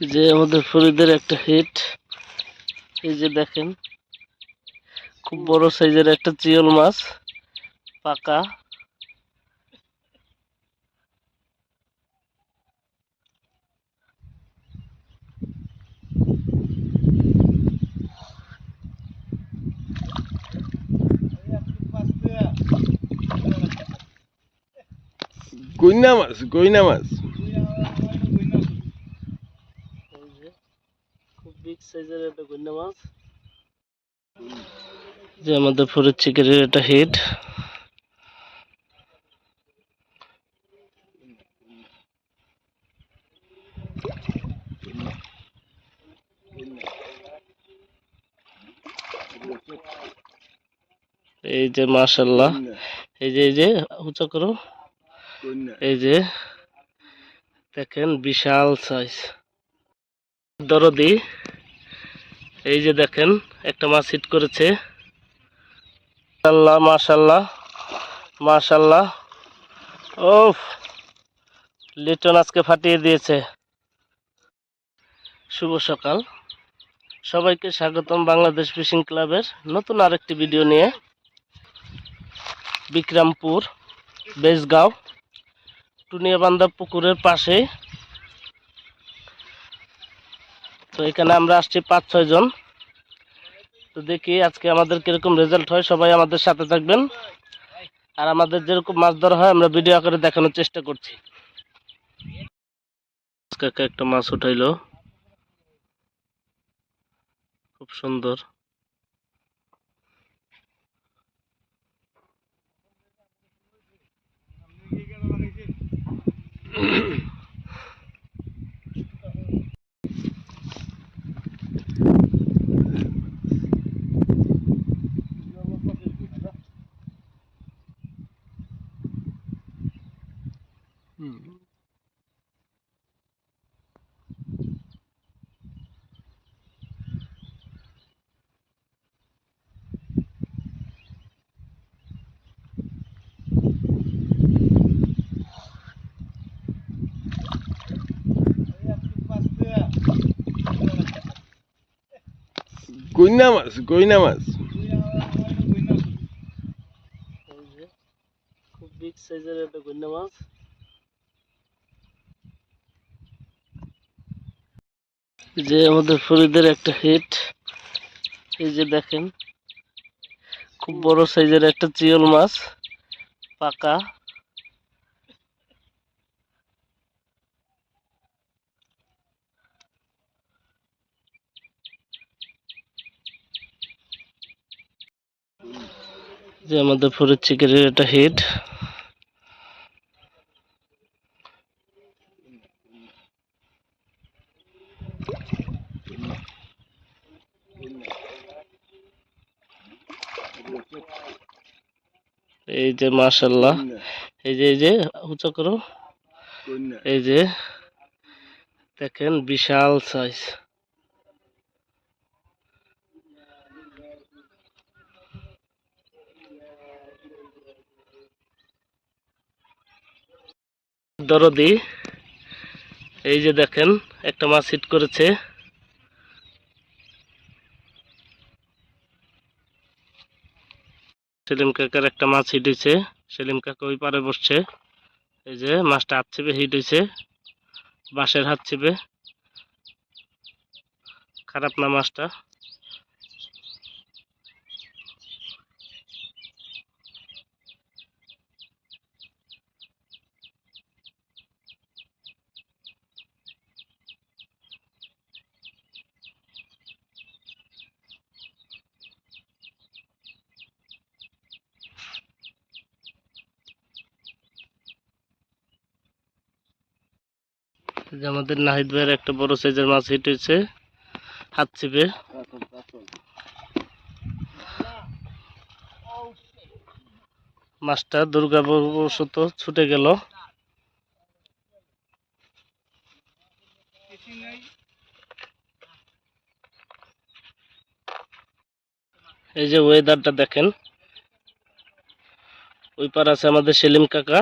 যে আমাদের ফরিদের একটা হিট এই যে দেখেন, খুব বড় সাইজের একটা চিয়ল মাছ, পাকা। কইনা মাছ কইনা মাছ এই যে খুব বিগ সাইজের একটা মাছ। যে আমাদের ফরিদ চিকেনের একটা হিট এই যে মাশাল্লাহ এই যে এই যে, উঁচা করো। এই যে, দেখেন বিশাল সাইজ দরদি। এই যে দেখেন, একটা মাছ হিট করেছে। মাশাল্লাহ মাশাল্লাহ মাশাল্লাহ ওফ লিটন আজকে ফাটিয়ে দিয়েছে। শুভ সকাল। সবাইকে স্বাগতম বাংলাদেশ ফিশিং ক্লাবের নতুন আরেকটি ভিডিও নিয়ে। বিক্রমপুর, বেজগাঁও, টুনিয়াবান্ধা পুকুরের পাশে তো এখানে আমরা আসছি পাঁচ ছয় জন তো দেখি আজকে আমাদের কীরকম রেজাল্ট হয় সবাই আমাদের সাথে থাকবেন আর আমাদের যেরকম মাছ ধরা হয় আমরা ভিডিও আকারে দেখানোর চেষ্টা করছি কাকা একটা মাছ উঠাইলো খুব সুন্দর কইনা মাছ কইনা মাছ। খুব বিগ সাইজের একটা গন্যা মাছ। যে আমাদের ফরিদের একটা হিট এই যে দেখেন, খুব বড় সাইজের একটা চিয়ল মাছ, পাকা। যে আমাদের ফরিদ চিকেনের একটা হিট। এই যে মাশাল্লাহ এই যে এই যে, উঁচা করো। এই যে, দেখেন বিশাল সাইজ দরদি, এই যে দেখেন, একটা মাছ হিট করেছে। সেলিম কাকার একটা মাছ হিট হয়েছে। সেলিম কাকা ওই পারে বসছে। এই যে মাছটা হাত ছিপে হিট হয়েছে। বাঁশের হাত ছিপে খারাপ না মাছটা এই যে আমাদের নাহিদ ভাইয়ের একটা বড় সাইজের মাছ হিট হয়েছে, হাত ছিপে মাছটা দুর্গাবশত ছুটে গেল। এই যে ওয়েদারটা দেখেন, ওই পার আছে আমাদের সেলিম কাকা।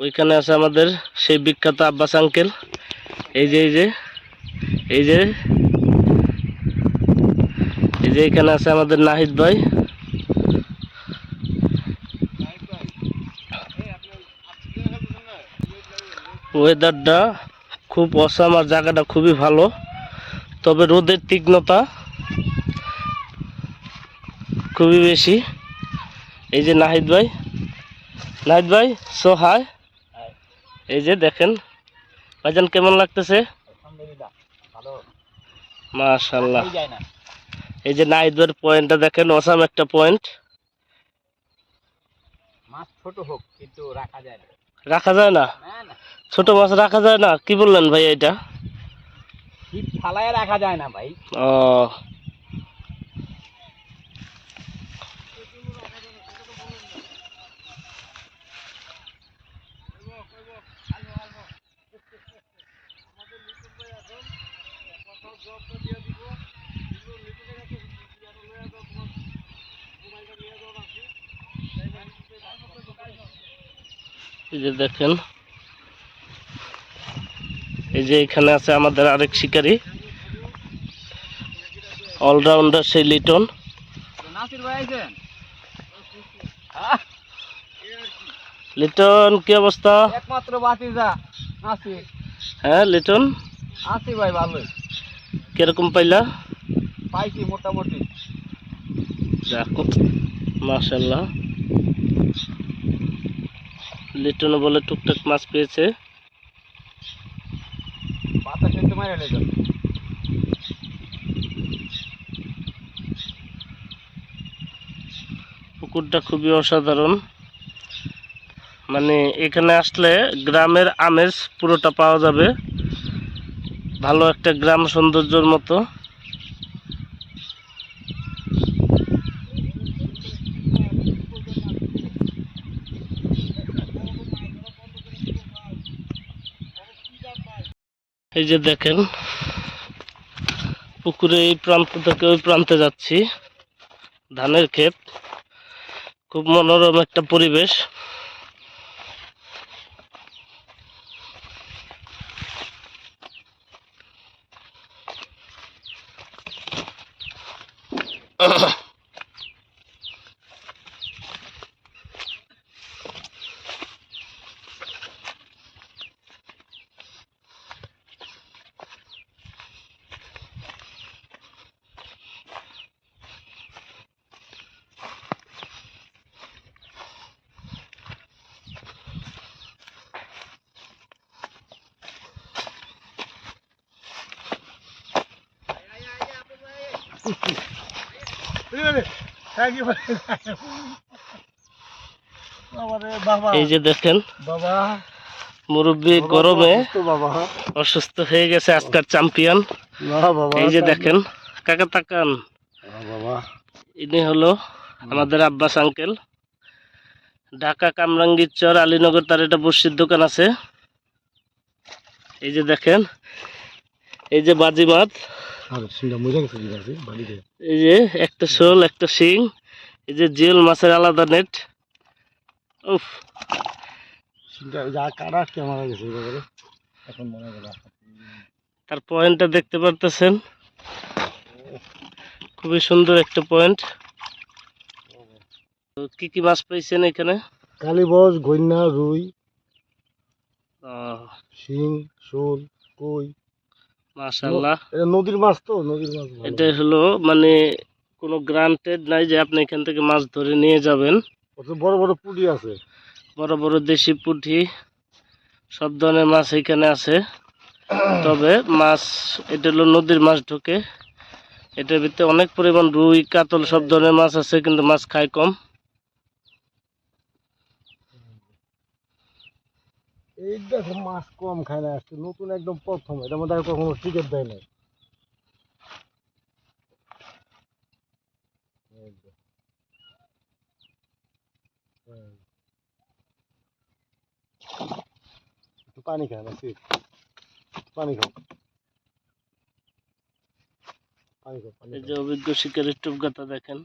ওইখানে আছে আমাদের সেই বিখ্যাত আব্বাস আঙ্কেল। এই যে এই যে এই যে এই যে এখানে আছে আমাদের নাহিদ ভাই। ওয়েদারটা খুব অসাম আর জায়গাটা খুবই ভালো। তবে রোদের তীক্ষ্ণতা খুবই বেশি। এই যে নাহিদ ভাই। নাহিদ ভাই সো হাই এই যে দেখেন ভাইজান কেমন লাগতেছে? মাশাল্লাহ এই যে নাহিদ পয়েন্টটা দেখেন অসাম একটা পয়েন্ট মাছ ছোট হোক কিন্তু রাখা যায় না। রাখা যায় না। ছোট মাছ রাখা যায় না? কি বললেন ভাই এটা? ছিপ ফালায় রাখা যায় না ভাই। ও এই যে দেখেন। এই যে এখানে আছে আমাদের আরেক শিকারী। অলরাউন্ডার সেই লিটন। ভাই আইছেন? লিটন কি অবস্থা? একমাত্র বাতি যা নাসির। হ্যাঁ লিটন? আছি ভাই ভালোই। কীরকম পাইলা? পাইছি মোটামুটি। দেখো মাশাল্লাহ লিটন বলে টুকটাক মাছ পেয়েছে। পুকুরটা খুবই অসাধারণ। মানে এখানে আসলে গ্রামের আমেজ পুরোটা পাওয়া যাবে। ভালো একটা গ্রাম সৌন্দর্যর মতো। এই যে দেখেন, পুকুরে এই প্রান্ত থেকে ওই প্রান্তে যাচ্ছি, ধানের ক্ষেত। খুব মনোরম একটা পরিবেশ। বাবা এই যে দেখেন বাবা মুরব্বী গরমে অসুস্থ হয়ে গেছে আজকার চ্যাম্পিয়ন এই যে দেখেন, কাকা তাকান। ইনি হলো আমাদের আব্বাস আঙ্কেল ঢাকা কামরাঙ্গীর চর, আলীনগর, তার একটা বসির দোকান আছে। এই যে দেখেন, এই যে বাজি মাছ আর সিংটা মজা গেছে দিদাসি বাড়িতে এই যে একটা শোল একটা শিং এই যে জিওল মাছের আলাদা নেট উফ। সিংটা যা কাটা কে মারা গেছে এবারে এখন মনে গেল তার পয়েন্টটা দেখতে পারতেছেন। খুবই সুন্দর একটা পয়েন্ট কি কি মাছ পাইছেন এখানে? কালীবস গন্যা রুই শিং শোল কই। মাশাল্লাহ এটা নদীর মাছ তো নদীর মাছ এটা হলো মানে কোনো গ্রান্টেড নাই যে আপনি এখান থেকে মাছ ধরে নিয়ে যাবেন। বড় বড় পুঁটি আছে। বড় বড় দেশি পুঁটি সব ধরনের মাছ এখানে আছে। তবে মাছ এটা হলো নদীর মাছ ঢোকে। এটার ভিতরে অনেক পরিমাণ রুই কাতল সব ধরনের মাছ আছে কিন্তু মাছ খায় কম। এই দেখো মাছ কম খায় না আজকে নতুন একদম প্রথম, এটা মধ্যে কখনো টিকিট দেয় নাই। পানি খায় না শীত পানি খাও পানি খাও। অভিজ্ঞ শিকারের টুপগাতা দেখেন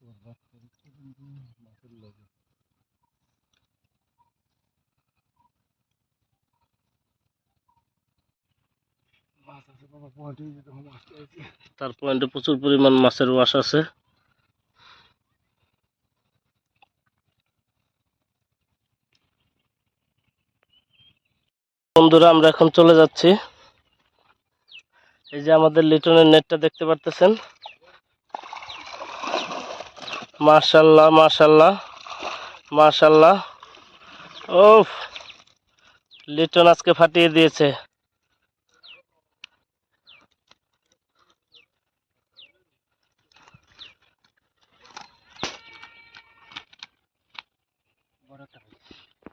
মাছের লগে মাছ আছে বাবা পয়েন্টে যখন মাছ পেয়েছি তার পয়েন্টে প্রচুর পরিমাণ মাছের ওয়াশ আছে। বন্ধুরা, আমরা এখন চলে যাচ্ছি। এই যে আমাদের লিটনের নেটটা দেখতে পারতেছেন। মাশাল্লাহ মাশাল্লাহ মাশাল্লাহ। ওফ লিটন আজকে ফাটিয়ে দিয়েছে।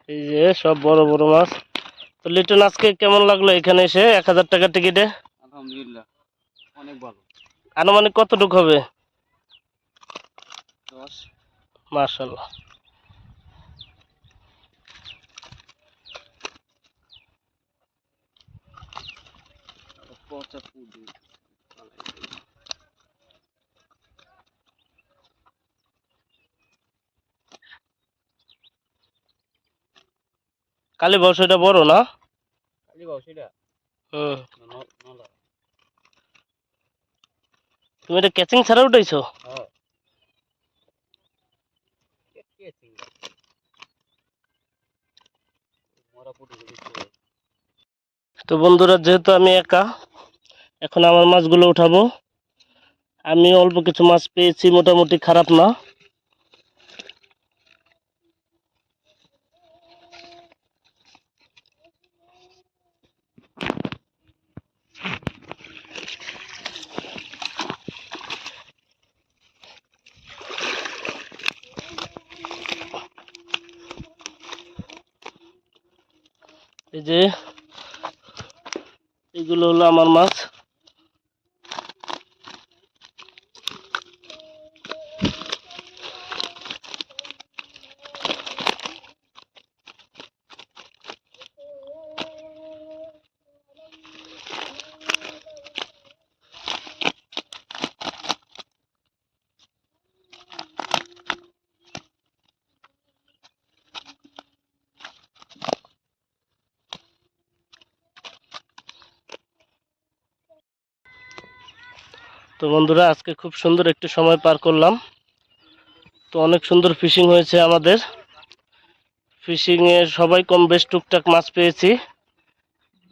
এই যে সব বড় বড় মাছ। তো লিটন আজকে কেমন লাগল এখানে এসে? এক হাজার টাকার টিকিটে? আলহামদুলিল্লাহ অনেক ভালো। আনুমানিক কতটুকু হবে? দশ মার্শাল্লাহ পচা পুডি কালী বর্ষটা বড় না? কালি বাবু সেটা হুম তুমি এটা ক্যাচিং ছাড়া উঠাইছো হ্যাঁ মরা পুডি দিচ্ছে তো বন্ধুরা, যেহেতু আমি একা, এখন আমার মাছগুলো উঠাবো। আমি অল্প কিছু মাছ পেয়েছি, মোটামুটি খারাপ না। এই যে এগুলো হলো আমার মাছ। তো বন্ধুরা, আজকে খুব সুন্দর একটি সময় পার করলাম। তো অনেক সুন্দর ফিশিং হয়েছে আমাদের। ফিশিংয়ে সবাই কম বেশ টুকটাক মাছ পেয়েছি।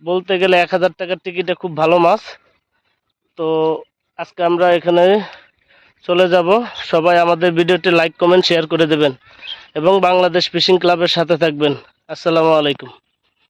বলতে গেলে এক হাজার টাকার টিকিটে খুব ভালো মাছ। তো আজকে আমরা এখানে চলে যাব। সবাই আমাদের ভিডিওটি লাইক কমেন্ট শেয়ার করে দেবেন এবং বাংলাদেশ ফিশিং ক্লাবের সাথে থাকবেন। আসসালামু আলাইকুম।